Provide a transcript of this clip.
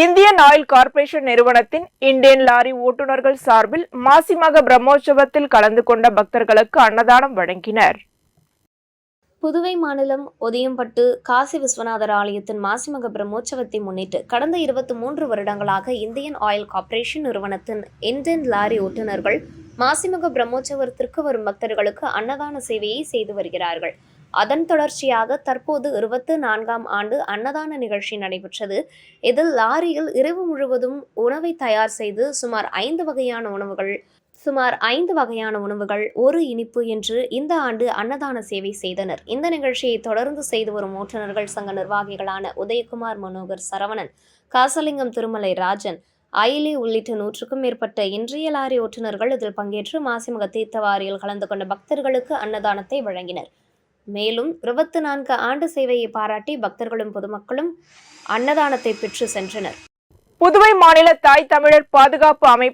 Indian oil corporation நிறுவனத்தின் Indian lorry ஓட்டுநர்கள் சார்பில் மாசிமக பிரம்மோற்சவத்தில் கலந்து கொண்ட பக்தர்களுக்கு அன்னதானம் வழங்கினர். புதுவை மாநிலம் ஒதியம்பட்டு காசி விஸ்வநாதர் ஆலயத்தின் மாசிமக பிரம்மோற்சவத்தை முன்னிட்டு கடந்த இருபத்தி மூன்று வருடங்களாக இந்தியன் ஆயில் கார்ப்பரேஷன் நிறுவனத்தின் இந்தியன் லாரி ஓட்டுநர்கள் மாசிமக பிரம்மோற்சவத்திற்கு வரும் பக்தர்களுக்கு அன்னதான சேவையை செய்து வருகிறார்கள். அதன் தொடர்ச்சியாக தற்போது இருபத்து நான்காம் ஆண்டு அன்னதான நிகழ்ச்சி நடைபெற்றது. இதில் லாரியில் இரவு முழுவதும் உணவை தயார் செய்து சுமார் ஐந்து வகையான உணவுகள் சுமார் ஐந்து வகையான உணவுகள் ஒரு இனிப்பு என்று இந்த ஆண்டு அன்னதான சேவை செய்தனர். இந்த நிகழ்ச்சியை தொடர்ந்து செய்து வரும் ஓட்டுநர்கள் சங்க நிர்வாகிகளான உதயகுமார் மனோகர் சரவணன் காசலிங்கம் திருமலை ராஜன் அயிலி உள்ளிட்ட நூற்றுக்கும் மேற்பட்ட இன்றைய லாரி ஓட்டுநர்கள் இதில் பங்கேற்று மாசிமக தீர்த்தவாரியில் கலந்து கொண்ட பக்தர்களுக்கு அன்னதானத்தை வழங்கினர். மேலும் இருபத்தி நான்கு ஆண்டு சேவையை பாராட்டி பக்தர்களும் பொதுமக்களும் அன்னதானத்தை பெற்று சென்றனர். புதுவை மாநில தாய் தமிழர் பாதுகாப்பு அமைப்பு